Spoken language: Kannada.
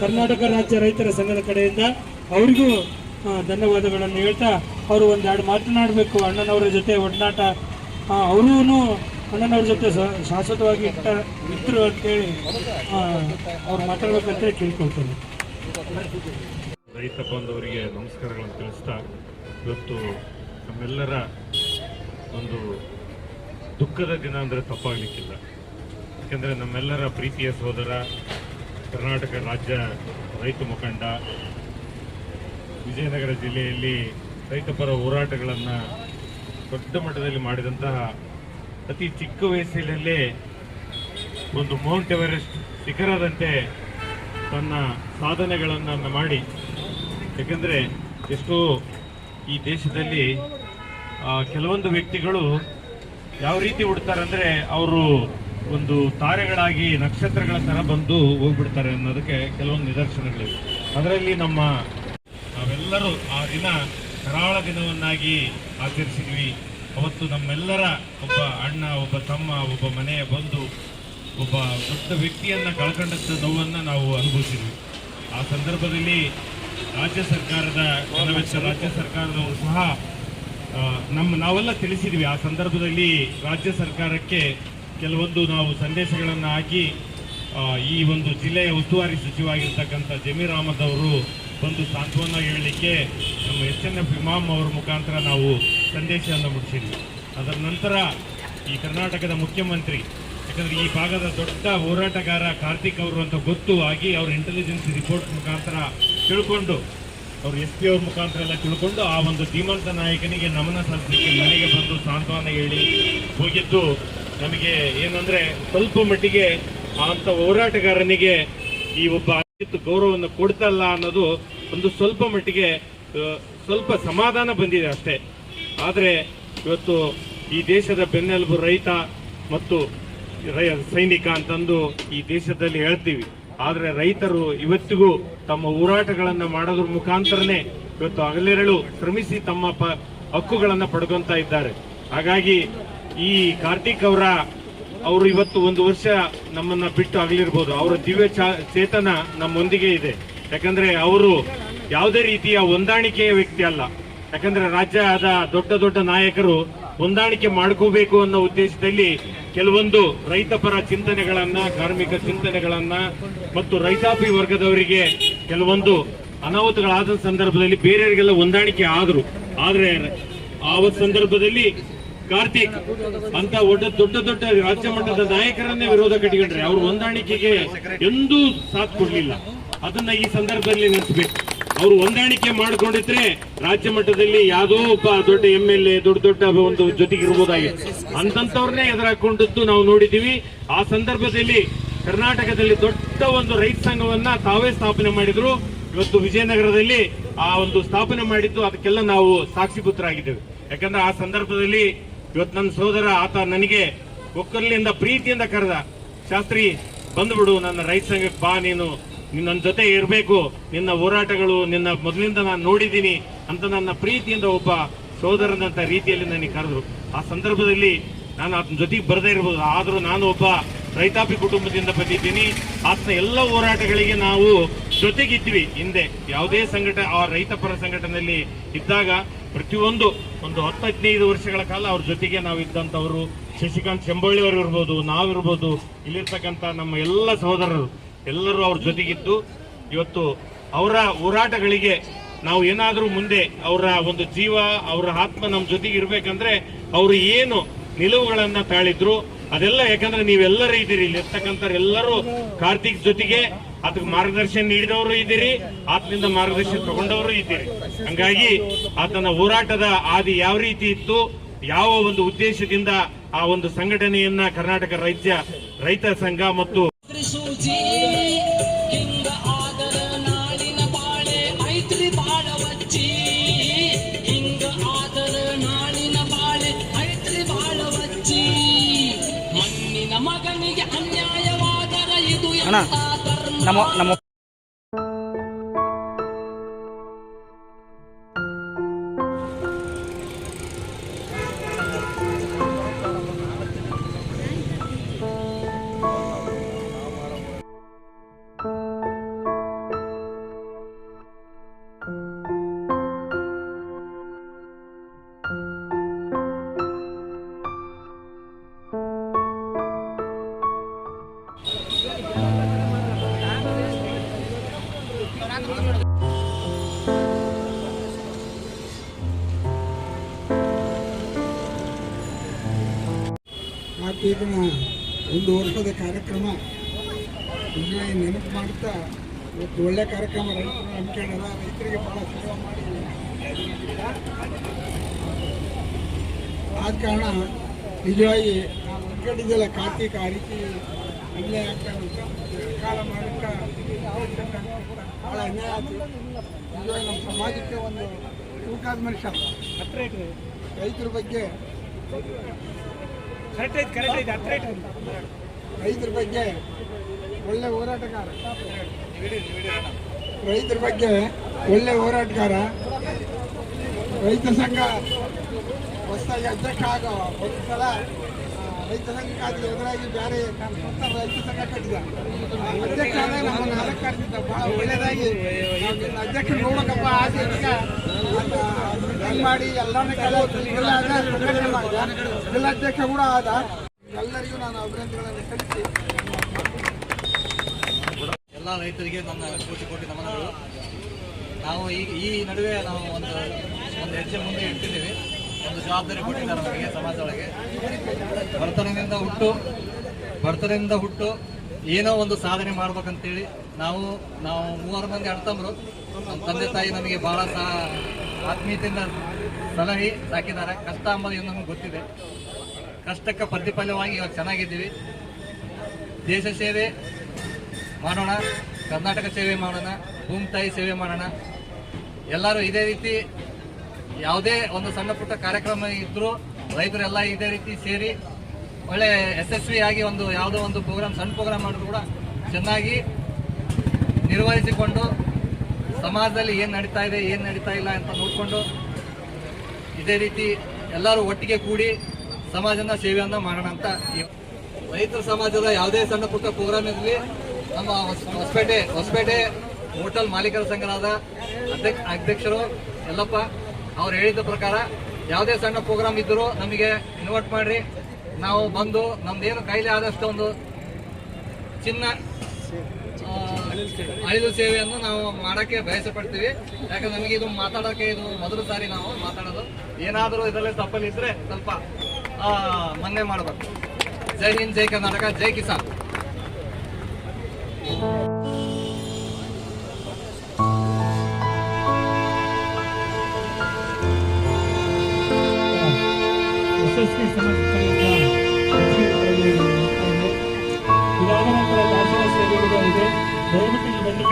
ಕರ್ನಾಟಕ ರಾಜ್ಯ ರೈತರ ಸಂಘದ ಕಡೆಯಿಂದ ಅವರಿಗೂ ಧನ್ಯವಾದಗಳನ್ನು ಹೇಳ್ತಾ ಅವರು ಒಂದೆರಡು ಮಾತನಾಡಬೇಕು. ಅಣ್ಣನವರ ಜೊತೆ ಒಡನಾಟ ಅವರೂ ಅಣ್ಣನವ್ರ ಜೊತೆ ಶಾಶ್ವತವಾಗಿ ಇಟ್ಟ ಮಿತ್ರರು ಅಂತೇಳಿ ಅವ್ರು ಮಾತಾಡ್ಬೇಕಂತೇಳಿ ಕೇಳ್ಕೊಳ್ತೇನೆ. ರೈತ ಬಾಂಧವರಿಗೆ ನಮಸ್ಕಾರಗಳನ್ನು ತಿಳಿಸ್ತಾ ಇವತ್ತು ನಮ್ಮೆಲ್ಲರ ಒಂದು ದುಃಖದ ದಿನ ಅಂದರೆ ತಪ್ಪಾಗಲಿಕ್ಕಿಲ್ಲ. ಯಾಕೆಂದರೆ ನಮ್ಮೆಲ್ಲರ ಪ್ರೀತಿಯ ಸೋದರ ಕರ್ನಾಟಕ ರಾಜ್ಯ ರೈತ ಮುಖಂಡ, ವಿಜಯನಗರ ಜಿಲ್ಲೆಯಲ್ಲಿ ರೈತಪರ ಹೋರಾಟಗಳನ್ನು ದೊಡ್ಡ ಮಟ್ಟದಲ್ಲಿ ಮಾಡಿದಂತಹ ಅತಿ ಚಿಕ್ಕ ವಯಸ್ಸಿನಲ್ಲೇ ಒಂದು ಮೌಂಟ್ ಎವರೆಸ್ಟ್ ಶಿಖರದಂತೆ ತನ್ನ ಸಾಧನೆಗಳನ್ನು ಮಾಡಿ. ಯಾಕೆಂದರೆ ಎಷ್ಟೋ ಈ ದೇಶದಲ್ಲಿ ಕೆಲವೊಂದು ವ್ಯಕ್ತಿಗಳು ಯಾವ ರೀತಿ ಹುಡ್ತಾರಂದರೆ ಅವರು ಒಂದು ತಾರೆಗಳಾಗಿ ನಕ್ಷತ್ರಗಳ ಥರ ಬಂದು ಹೋಗ್ಬಿಡ್ತಾರೆ ಅನ್ನೋದಕ್ಕೆ ಕೆಲವೊಂದು ನಿದರ್ಶನಗಳಿವೆ. ಅದರಲ್ಲಿ ನಮ್ಮ ನಾವೆಲ್ಲರೂ ಆ ದಿನ ಕರಾಳ ದಿನವನ್ನಾಗಿ ಆಚರಿಸಿದ್ವಿ. ಅವತ್ತು ನಮ್ಮೆಲ್ಲರ ಒಬ್ಬ ಅಣ್ಣ, ಒಬ್ಬ ತಮ್ಮ, ಒಬ್ಬ ಮನೆಯ ಬಂಧು, ಒಬ್ಬ ದೊಡ್ಡ ವ್ಯಕ್ತಿಯನ್ನ ಕಳ್ಕೊಂಡಂತ ನೋವನ್ನ ನಾವು ಅನುಭವಿಸಿದ್ವಿ. ಆ ಸಂದರ್ಭದಲ್ಲಿ ರಾಜ್ಯ ಸರ್ಕಾರದ ರಾಜ್ಯ ಸರ್ಕಾರದವರು ಸಹ ನಮ್ಮ ನಾವೆಲ್ಲ ತಿಳಿಸಿದ್ವಿ. ಆ ಸಂದರ್ಭದಲ್ಲಿ ರಾಜ್ಯ ಸರ್ಕಾರಕ್ಕೆ ಕೆಲವೊಂದು ನಾವು ಸಂದೇಶಗಳನ್ನು ಹಾಕಿ ಈ ಒಂದು ಜಿಲ್ಲೆಯ ಉಸ್ತುವಾರಿ ಸಚಿವರಾಗಿರ್ತಕ್ಕಂಥ ಜಮೀರ್ ಅಹಮದ್ ಅವರು ಬಂದು ಸಾಂತ್ವನ ಹೇಳಲಿಕ್ಕೆ ನಮ್ಮ ಎಸ್ ಎನ್ ಎಫ್ ಇಮಾಮ್ ಅವರ ಮುಖಾಂತರ ನಾವು ಸಂದೇಶವನ್ನು ಮುಟ್ಟಿಸಿದ್ವಿ. ಅದರ ನಂತರ ಈ ಕರ್ನಾಟಕದ ಮುಖ್ಯಮಂತ್ರಿ, ಯಾಕಂದರೆ ಈ ಭಾಗದ ದೊಡ್ಡ ಹೋರಾಟಗಾರ ಕಾರ್ತಿಕ್ ಅವರು ಅಂತ ಗೊತ್ತು ಆಗಿ ಅವ್ರ ಇಂಟೆಲಿಜೆನ್ಸ್ ರಿಪೋರ್ಟ್ ಮುಖಾಂತರ ತಿಳ್ಕೊಂಡು, ಅವ್ರು ಎಸ್ ಪಿ ಅವ್ರ ಮುಖಾಂತರ ಎಲ್ಲ ತಿಳ್ಕೊಂಡು ಆ ಒಂದು ಧೀಮಂತ ನಾಯಕನಿಗೆ ನಮನ ಸಲ್ಲಿಸಲಿಕ್ಕೆ ಮನೆಗೆ ಬಂದು ಸಾಂತ್ವನ ಹೇಳಿ ಹೋಗಿದ್ದು. ನಮಗೆ ಏನಂದ್ರೆ ಸ್ವಲ್ಪ ಮಟ್ಟಿಗೆ ಅಂತ ಹೋರಾಟಗಾರನಿಗೆ ಈ ಒಬ್ಬ ಅತ್ಯುತ್ತ ಗೌರವವನ್ನು ಕೊಡ್ತಲ್ಲ ಅನ್ನೋದು ಒಂದು ಸ್ವಲ್ಪ ಮಟ್ಟಿಗೆ ಸ್ವಲ್ಪ ಸಮಾಧಾನ ಬಂದಿದೆ ಅಷ್ಟೇ. ಆದರೆ ಇವತ್ತು ಈ ದೇಶದ ಬೆನ್ನೆಲುಬು ರೈತ ಮತ್ತು ಸೈನಿಕ ಅಂತಂದು ಈ ದೇಶದಲ್ಲಿ ಹೇಳ್ತೀವಿ. ಆದರೆ ರೈತರು ಇವತ್ತಿಗೂ ತಮ್ಮ ಹೋರಾಟಗಳನ್ನು ಮಾಡೋದ್ರ ಮುಖಾಂತರನೇ ಇವತ್ತು ಹಗಲಿರಳು ಶ್ರಮಿಸಿ ತಮ್ಮ ಪ, ಹಕ್ಕುಗಳನ್ನು ಪಡ್ಕೊಂತ ಇದ್ದಾರೆ. ಹಾಗಾಗಿ ಈ ಕಾರ್ತಿಕ್ ಅವರ, ಅವರು ಇವತ್ತು ಒಂದು ವರ್ಷ ನಮ್ಮನ್ನ ಬಿಟ್ಟು ಆಗಲಿರ್ಬೋದು ಅವರ ದಿವ್ಯ ಚೇತನ ನಮ್ಮೊಂದಿಗೆ ಇದೆ. ಯಾಕಂದ್ರೆ ಅವರು ಯಾವುದೇ ರೀತಿಯ ಹೊಂದಾಣಿಕೆಯ ವ್ಯಕ್ತಿ ಅಲ್ಲ. ಯಾಕಂದ್ರೆ ರಾಜ್ಯದ ದೊಡ್ಡ ದೊಡ್ಡ ನಾಯಕರು ಹೊಂದಾಣಿಕೆ ಮಾಡ್ಕೋಬೇಕು ಅನ್ನೋ ಉದ್ದೇಶದಲ್ಲಿ ಕೆಲವೊಂದು ರೈತಪರ ಚಿಂತನೆಗಳನ್ನ, ಕಾರ್ಮಿಕ ಚಿಂತನೆಗಳನ್ನ ಮತ್ತು ರೈತಾಪಿ ವರ್ಗದವರಿಗೆ ಕೆಲವೊಂದು ಅನಾಹುತಗಳಾದ ಸಂದರ್ಭದಲ್ಲಿ ಬೇರೆಯವರಿಗೆಲ್ಲ ಹೊಂದಾಣಿಕೆ ಆದ್ರು. ಆದ್ರೆ ಆ ಸಂದರ್ಭದಲ್ಲಿ ಕಾರ್ತಿಕ್, ಅಂತ ಒಡ್ಡ ದೊಡ್ಡ ದೊಡ್ಡ ರಾಜ್ಯ ಮಟ್ಟದ ನಾಯಕರನ್ನೇ ವಿರೋಧ ಕಟ್ಟಿಕೊಂಡ್ರೆ ಅವ್ರ ಹೊಂದಾಣಿಕೆಗೆ ಎಂದೂ ಸಾಥ್ ಕೊಡ್ಲಿಲ್ಲ. ಅದನ್ನ ಈ ಸಂದರ್ಭದಲ್ಲಿ ನೆನೆಸ್ಬೇಕು. ಅವರು ಹೊಂದಾಣಿಕೆ ಮಾಡ್ಕೊಂಡಿದ್ರೆ ರಾಜ್ಯ ಮಟ್ಟದಲ್ಲಿ ಯಾವುದೋ ಒಬ್ಬ ದೊಡ್ಡ ಎಂ ಎಲ್ ಎ, ದೊಡ್ಡ ದೊಡ್ಡ ಒಂದು ಜೊತೆಗೆ ಇರ್ಬೋದಾಗಿತ್ತು. ಅಂತಂತವ್ರನ್ನೇ ಎದುರಾಕೊಂಡಿದ್ದು ನಾವು ನೋಡಿದೀವಿ ಆ ಸಂದರ್ಭದಲ್ಲಿ ಕರ್ನಾಟಕದಲ್ಲಿ ದೊಡ್ಡ ಒಂದು ರೈತ ಸಂಘವನ್ನ ತಾವೇ ಸ್ಥಾಪನೆ ಮಾಡಿದ್ರು. ಇವತ್ತು ವಿಜಯನಗರದಲ್ಲಿ ಆ ಒಂದು ಸ್ಥಾಪನೆ ಮಾಡಿದ್ದು, ಅದಕ್ಕೆಲ್ಲ ನಾವು ಸಾಕ್ಷಿಪುತ್ರರಾಗಿದ್ದೇವೆ ಯಾಕಂದ್ರೆ ಆ ಸಂದರ್ಭದಲ್ಲಿ ಇವತ್ತು ನನ್ನ ಸೋದರ ಆತ ನನಗೆ ಒಕ್ಕಲಿನಿಂದ ಪ್ರೀತಿಯಿಂದ ಕರೆದ. ಶಾಸ್ತ್ರಿ, ಬಂದ್ಬಿಡು, ನನ್ನ ರೈತ ಸಂಘಕ್ಕೆ ಬಾ ನೀನು. ನಿನ್ನ ಜೊತೆ ಇರಬೇಕು. ನಿನ್ನ ಹೋರಾಟಗಳು ನಿನ್ನ ಮೊದಲಿಂದ ನಾನು ನೋಡಿದ್ದೀನಿ ಅಂತ ನನ್ನ ಪ್ರೀತಿಯಿಂದ ಒಬ್ಬ ಸೋದರನಂತ ರೀತಿಯಲ್ಲಿ ನನಗೆ ಕರೆದ್ರು. ಆ ಸಂದರ್ಭದಲ್ಲಿ ನಾನು ಆತನ ಜೊತೆಗೆ ಬರದೇ ಇರ್ಬೋದು. ಆದರೂ ನಾನು ಒಬ್ಬ ರೈತಾಪಿ ಕುಟುಂಬದಿಂದ ಬಂದಿದ್ದೀನಿ. ಆತನ ಎಲ್ಲ ಹೋರಾಟಗಳಿಗೆ ನಾವು ಜೊತೆಗಿದ್ವಿ ಹಿಂದೆ ಯಾವುದೇ ಸಂಘಟ, ಆ ರೈತಪರ ಸಂಘಟನೆಯಲ್ಲಿ ಇದ್ದಾಗ ಪ್ರತಿಯೊಂದು ಒಂದು ಹತ್ತು ಹದಿನೈದು ವರ್ಷಗಳ ಕಾಲ ಅವ್ರ ಜೊತೆಗೆ ನಾವು ಇದ್ದಂಥವರು. ಶಶಿಕಾಂತ್ ಶಂಬಳ್ಳಿ ಅವರು ಇರ್ಬೋದು ನಾವಿರ್ಬೋದು ಇಲ್ಲಿರ್ತಕ್ಕಂಥ ನಮ್ಮ ಎಲ್ಲ ಸಹೋದರರು ಎಲ್ಲರೂ ಅವ್ರ ಜೊತೆಗಿದ್ದು. ಇವತ್ತು ಅವರ ಹೋರಾಟಗಳಿಗೆ ನಾವು ಏನಾದರೂ ಮುಂದೆ ಅವರ ಒಂದು ಜೀವ, ಅವರ ಆತ್ಮ ನಮ್ಮ ಜೊತೆಗೆ ಇರಬೇಕಂದ್ರೆ ಅವರು ಏನು ನಿಲುವುಗಳನ್ನು ತಾಳಿದ್ರು. ಅದೆಲ್ಲ ಯಾಕಂದ್ರೆ ನೀವೆಲ್ಲರೂ ಇದ್ದೀರಿ ಇಲ್ಲಿ ಇರ್ತಕ್ಕಂಥ ಎಲ್ಲರೂ ಕಾರ್ತಿಕ್ ಜೊತೆಗೆ ಅದಕ್ಕೆ ಮಾರ್ಗದರ್ಶನ ನೀಡಿದವರು ಇದ್ದೀರಿ ಆತನಿಂದ ಮಾರ್ಗದರ್ಶನ ತಗೊಂಡವರು ಇದ್ದೀರಿ. ಹಂಗಾಗಿ ಆತನ ಹೋರಾಟದ ಆದಿ ಯಾವ ರೀತಿ ಇತ್ತು ಯಾವ ಒಂದು ಉದ್ದೇಶದಿಂದ ಆ ಒಂದು ಸಂಘಟನೆಯನ್ನ ಕರ್ನಾಟಕ ರಾಜ್ಯ ರೈತ ಸಂಘ ಮತ್ತು ಅಣ್ಣ, ನಮ್ಮ ನಮ್ಮ ಪ್ರತ್ಯೇಕನ ಒಂದು ವರ್ಷದ ಕಾರ್ಯಕ್ರಮ ಇಲ್ಲಿ ನೆನಪು ಮಾಡ್ತಾ ಇವತ್ತು ಒಳ್ಳೆ ಕಾರ್ಯಕ್ರಮ ರೈತರು ಹಮ್ಮಿಕೊಂಡಾರ ರೈತರಿಗೆ ಭಾಳ ಸೇವೆ ಮಾಡಿ ಆದ ಕಾರಣ ನಿಜವಾಗಿ ನಾವು ಅಂದ್ಕೊಂಡಿದ್ದೆಲ್ಲ ಕಾರ್ತಿಕ ಆ ರೀತಿ ಅನ್ಯಾಯ ಆಗ್ತಾನಂತ ಕಾಲ ಮಾಡೋಕ್ಕೆ ಭಾಳ ಅನ್ಯಾಯ ಆಯಿತು. ನಿಜವಾಗಿ ನಮ್ಮ ಸಮಾಜಕ್ಕೆ ಒಂದು ತೂಕಾದ ಮನುಷ್ಯ. ರೈತರ ಬಗ್ಗೆ ರೈತರ ಬಗ್ಗೆ ಒಳ್ಳೆ ಹೋರಾಟಗಾರ. ರೈತರ ಬಗ್ಗೆ ಒಳ್ಳೆ ಹೋರಾಟಗಾರ. ರೈತ ಸಂಘ ಹೊಸದಾಗಿ ಅಧ್ಯಕ್ಷ ಆಗೋ ಒಂದು ಸಲ ರೈತ ಸಂಘಕ್ಕಾದ್ರೆ ಎದುರಾಗಿ ಬೇರೆ ರೈತ ಸಂಘ ಕಟ್ಟಿದ. ಅಧ್ಯಕ್ಷ ಆದಾಗ ನಮ್ಮನ್ನು ಅಲಂಕರಿಸಿದ್ದ ಭಾಳ ಒಳ್ಳೆಯದಾಗಿ ಅಧ್ಯಕ್ಷ ನೋಡಕಪ್ಪ ಆಸೆ ಮಾಡಿ ಎಲ್ಲರನ್ನ ಸಂಘಟನೆ ಮಾಡಿದ. ಕೂಡ ಆದ. ಎಲ್ಲರಿಗೂ ನಾನು ಅಭಿನಂದನೆಗಳನ್ನು ಸಲ್ಲಿಸಿ. ಎಲ್ಲ ರೈತರಿಗೆ ನನ್ನ ಕೋಟಿ ಕೋಟಿ ನಮನಗಳು. ನಾವು ಈ ಈ ನಡುವೆ ನಾವು ಒಂದು ಒಂದು ಹೆಜ್ಜೆ ಮುಂದೆ ಇಡ್ತಿದ್ದೀವಿ ಒಂದು ಜವಾಬ್ದಾರಿ ಕೊಟ್ಟಿದ್ದಾರೆ ನಮಗೆ ಸಮಾಜದೊಳಗೆ ಬಡತನದಿಂದ ಹುಟ್ಟು ಬಡತನದಿಂದ ಹುಟ್ಟು, ಏನೋ ಒಂದು ಸಾಧನೆ ಮಾಡ್ಬೇಕಂತೇಳಿ ನಾವು ನಾವು ಮೂವರು ಮಂದಿ ಅಣ್ತಂಬರು ನಮ್ಮ ತಂದೆ ತಾಯಿ ನಮಗೆ ಬಹಳ ಸಹ ಆತ್ಮೀಯತೆಯಿಂದ ಸಲಹೆ ಸಾಕಿದ್ದಾರೆ ಕಷ್ಟ ಅಂಬೋದು ಏನು ನಮಗೆ ಗೊತ್ತಿದೆ. ಕಷ್ಟಕ್ಕೆ ಪ್ರತಿಫಲವಾಗಿ ಇವಾಗ ಚೆನ್ನಾಗಿದ್ದೀವಿ. ದೇಶ ಸೇವೆ ಮಾಡೋಣ, ಕರ್ನಾಟಕ ಸೇವೆ ಮಾಡೋಣ, ಭೂಮಿ ತಾಯಿ ಸೇವೆ ಮಾಡೋಣ. ಎಲ್ಲರೂ ಇದೇ ರೀತಿ ಯಾವುದೇ ಒಂದು ಸಣ್ಣ ಪುಟ್ಟ ಕಾರ್ಯಕ್ರಮ ಇದ್ರೂ ರೈತರೆಲ್ಲ ಇದೇ ರೀತಿ ಸೇರಿ ಒಳ್ಳೆ ಯಶಸ್ವಿಯಾಗಿ ಒಂದು ಯಾವುದೋ ಒಂದು ಪ್ರೋಗ್ರಾಮ್ ಸಣ್ಣ ಪ್ರೋಗ್ರಾಮ್ ಮಾಡಿದ್ರು ಕೂಡ ಚೆನ್ನಾಗಿ ನಿರ್ವಹಿಸಿಕೊಂಡು ಸಮಾಜದಲ್ಲಿ ಏನು ನಡೀತಾ ಇದೆ, ಏನು ನಡೀತಾ ಇಲ್ಲ ಅಂತ ನೋಡಿಕೊಂಡು ಇದೇ ರೀತಿ ಎಲ್ಲರೂ ಒಟ್ಟಿಗೆ ಕೂಡಿ ಸಮಾಜದ ಸೇವೆಯನ್ನು ಮಾಡೋಣ ಅಂತ ರೈತರ ಸಮಾಜದ ಯಾವುದೇ ಸಣ್ಣ ಪುಟ್ಟ ಪ್ರೋಗ್ರಾಮ್ ಇರಲಿ, ನಮ್ಮ ಹೊಸ- ಹೊಸಪೇಟೆ ಹೊಸಪೇಟೆ ಹೋಟೆಲ್ ಮಾಲೀಕರ ಸಂಘದ ಅಧ್ಯಕ್ಷ ಅಧ್ಯಕ್ಷರು ಯಲ್ಲಪ್ಪ ಅವ್ರು ಹೇಳಿದ ಪ್ರಕಾರ ಯಾವುದೇ ಸಣ್ಣ ಪ್ರೋಗ್ರಾಮ್ ಇದ್ದರೂ ನಮಗೆ ಇನ್ವೈಟ್ ಮಾಡಿರಿ. ನಾವು ಬಂದು ನಮ್ದೇನು ಕಾಯಿಲೆ ಆದಷ್ಟು ಒಂದು ಚಿನ್ನ ಅಳಿದು ಸೇವೆಯನ್ನು ನಾವು ಮಾಡೋಕ್ಕೆ ಬಯಸ ಪಡ್ತೀವಿ. ಯಾಕಂದ್ರೆ ನಮಗೆ ಇದು ಮಾತಾಡೋಕೆ ಇದು ಮೊದಲು ಸಾರಿ ನಾವು ಮಾತಾಡೋದು. ಏನಾದರೂ ಇದರಲ್ಲಿ ತಪ್ಪಲ್ಲಿ ಇದ್ರೆ ಸ್ವಲ್ಪ ಮನ್ನೆ ಮಾಡಬೇಕು. ಜೈ ಹಿಂದ್, ಜೈ ಕರ್ನಾಟಕ, ಜೈ ಕಿಸಾನ್. Podemos seguir aquí.